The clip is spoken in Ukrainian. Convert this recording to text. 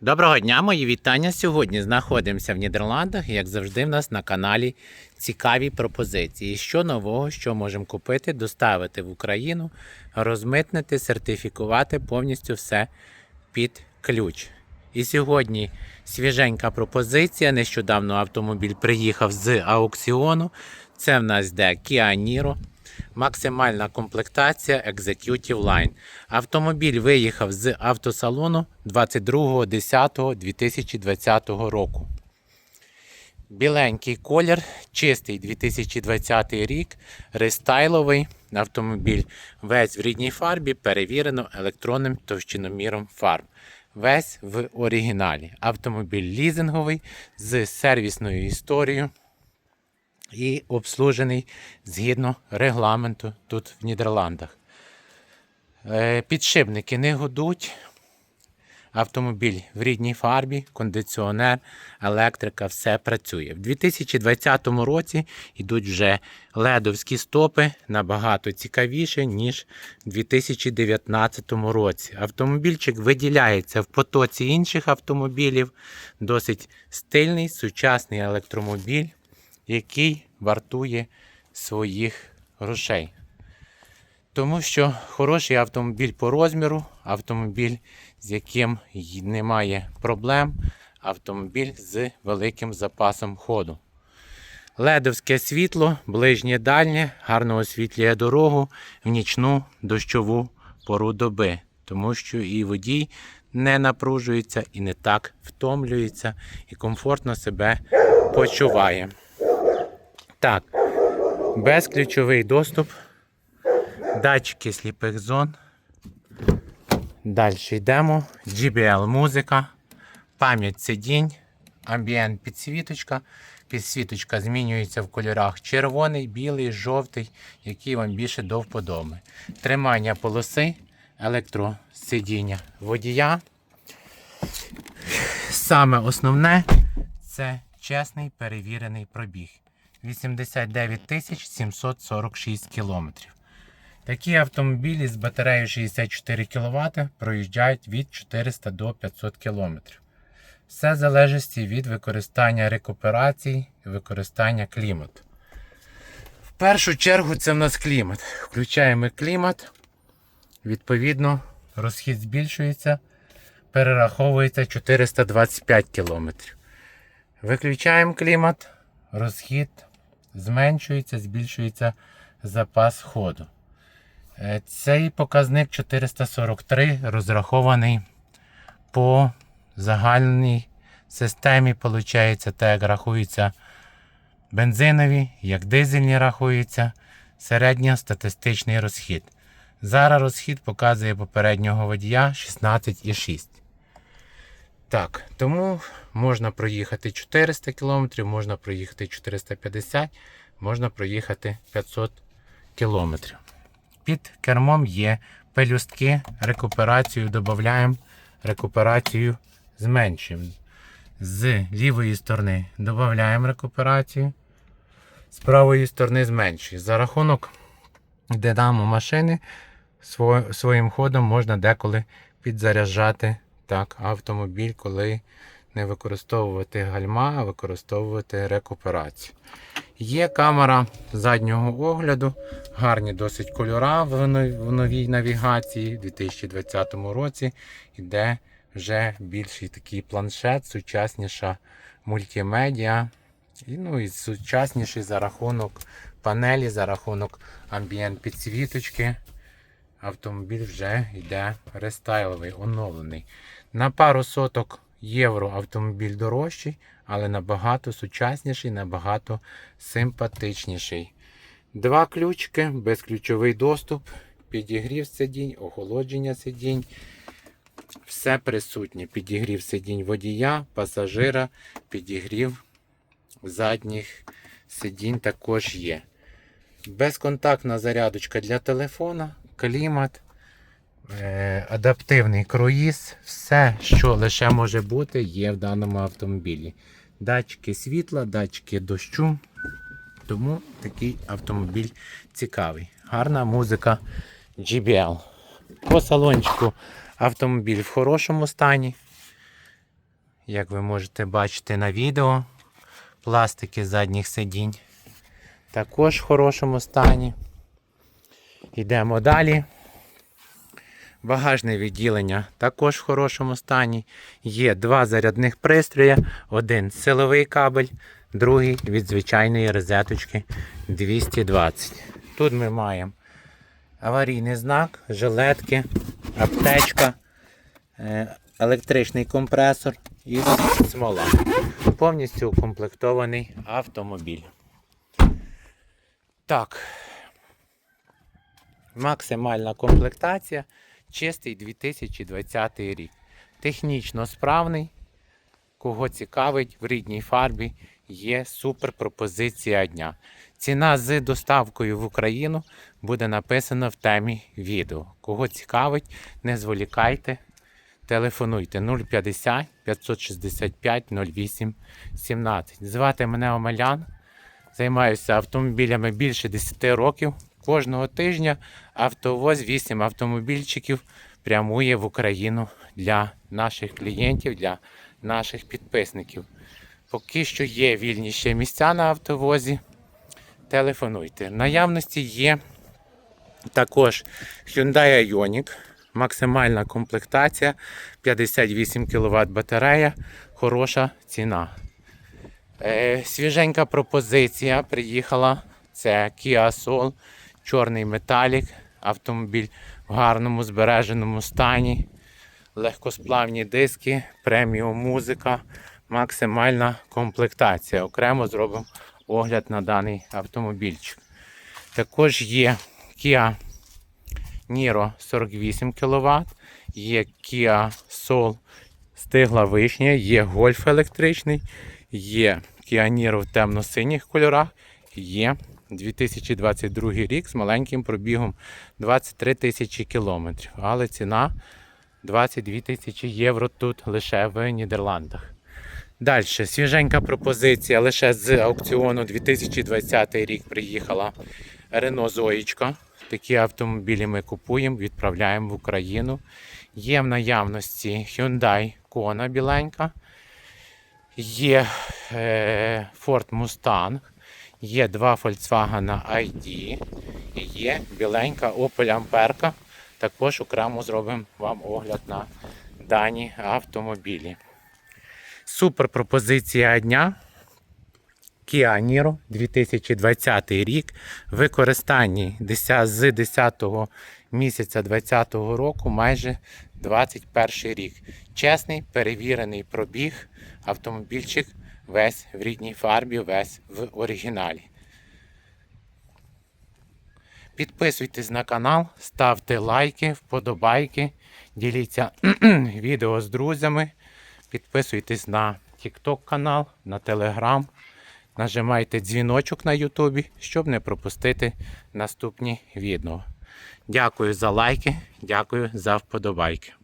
Доброго дня, мої вітання. Сьогодні знаходимося в Нідерландах, як завжди, в нас на каналі цікаві пропозиції. Що нового, що можемо купити, доставити в Україну, розмитнити, сертифікувати повністю все під ключ. І сьогодні свіженька пропозиція. Нещодавно автомобіль приїхав з аукціону. Це в нас йде Kia Niro. Максимальна комплектація Executive Line. Автомобіль виїхав з автосалону 22.10.2020 року. Біленький колір, чистий 2020 рік, рестайловий автомобіль. Весь в рідній фарбі, перевірено електронним товщиноміром фарб. Весь в оригіналі. Автомобіль лізинговий з сервісною історією і обслужений згідно регламенту тут в Нідерландах. Е, Підшипники не гудуть. Автомобіль в рідній фарбі, кондиціонер, електрика, все працює. В 2020 році йдуть вже ледовські стопи набагато цікавіше, ніж в 2019 році. Автомобільчик виділяється в потоці інших автомобілів. Досить стильний, сучасний електромобіль, який вартує своїх грошей. Тому що хороший автомобіль по розміру, автомобіль, з яким немає проблем, автомобіль з великим запасом ходу. Ледовське світло, ближнє дальнє, гарно освітлює дорогу в нічну дощову пору доби, тому що і водій не напружується і не так втомлюється і комфортно себе почуває. Так, безключовий доступ датчики сліпих зон. Далі йдемо. GBL музика, пам'ять сидінь, амбієнт підсвіточка. Підсвіточка змінюється в кольорах червоний, білий, жовтий, який вам більше до вподоби. Тримання полоси, електросидіння водія. Саме основне це чесний перевірений пробіг. 89 тисяч 746 кілометрів. Такі автомобілі з батареєю 64 кВт проїжджають від 400 до 500 км. Все залежить від використання рекуперацій і використання клімату. В першу чергу це в нас клімат. Включаємо клімат, відповідно, розхід збільшується, перераховується 425 км. Виключаємо клімат, розхід зменшується, збільшується запас ходу. Е, Цей показник 443 розрахований по загальній системі. Получається, так як рахуються бензинові, як дизельні рахуються, середньостатистичний розхід. Зараз розхід показує попереднього водія 16,6. Так, тому можна проїхати 400 км, можна проїхати 450 можна проїхати 500 км. Під кермом є пелюстки, рекуперацію додаємо, рекуперацію зменшуємо. З лівої сторони додаємо рекуперацію, з правої сторони зменшуємо. За рахунок динамо машини своїм ходом можна деколи підзаряджати так, автомобіль, коли не використовувати гальма, а використовувати рекуперацію. Є камера заднього огляду, гарні досить кольора в новій навігації у 2020 році. Іде вже більший такий планшет, сучасніша мультимедіа. Ну, і сучасніший за рахунок панелі, за рахунок амбієнт підсвіточки. Автомобіль вже йде рестайловий, оновлений. На пару соток євро автомобіль дорожчий, але набагато сучасніший, набагато симпатичніший. Два ключики, безключовий доступ, підігрів сидінь, охолодження сидінь. Все присутнє. Підігрів сидінь водія, пасажира, підігрів задніх сидінь також є. Безконтактна зарядочка для телефона, клімат, е, адаптивний круїз, все, що лише може бути, є в даному автомобілі. Датчики світла, датчики дощу. Тому такий автомобіль цікавий. Гарна музика GBL. По салончику автомобіль в хорошому стані. Як ви можете бачити на відео, пластики задніх сидінь також в хорошому стані. Йдемо далі. Багажне відділення також в хорошому стані. Є два зарядних пристрої, один силовий кабель, другий від звичайної розеточки 220. Тут ми маємо аварійний знак, жилетки, аптечка, е, електричний компресор і смола. Повністю укомплектований автомобіль. Так. Максимальна комплектація. Чистий 2020 рік. Технічно справний. Кого цікавить, в рідній фарбі є супер пропозиція дня. Ціна з доставкою в Україну буде написана в темі відео. Кого цікавить, не зволікайте. Телефонуйте 050 565 08 17. Звати мене Омелян. Займаюся автомобілями більше 10 років. Кожного тижня автовоз 8 автомобільчиків прямує в Україну для наших клієнтів, для наших підписників. Поки що є вільні ще місця на автовозі. Телефонуйте. Наявності є також Hyundai Ioniq, максимальна комплектація, 58 кВт батарея, хороша ціна. Е, свіженька пропозиція приїхала. Це Kia Soul, чорний металік, автомобіль в гарному збереженому стані, легкосплавні диски, преміум музика, максимальна комплектація. Окремо зробимо огляд на даний автомобільчик. Також є Kia Niro 48 кВт, є Kia Soul стигла вишня, є Golf електричний, є Kia Niro в темно-синіх кольорах, є 2022 рік з маленьким пробігом 23 тисячі кілометрів, але ціна 22 тисячі євро тут лише в Нідерландах. Далі, свіженька пропозиція лише з аукціону 2020 рік приїхала Renault Zoїчка. Такі автомобілі ми купуємо, відправляємо в Україну. Є в наявності Hyundai Kona біленька, є е, Ford Mustang, є два Volkswagen ID, і є біленька Opel Amperka. Також окремо зробимо вам огляд на дані автомобілі. Супер пропозиція дня. Kia Niro 2020 рік. Використанні 10 з 10 місяця 2020 року майже 21 рік. Чесний перевірений пробіг. Автомобільчик весь в рідній фарбі, весь в оригіналі. Підписуйтесь на канал, ставте лайки, вподобайки, діліться відео з друзями. Підписуйтесь на TikTok канал, на Telegram. Нажимайте дзвіночок на Ютубі, щоб не пропустити наступні відео. Дякую за лайки, дякую за вподобайки.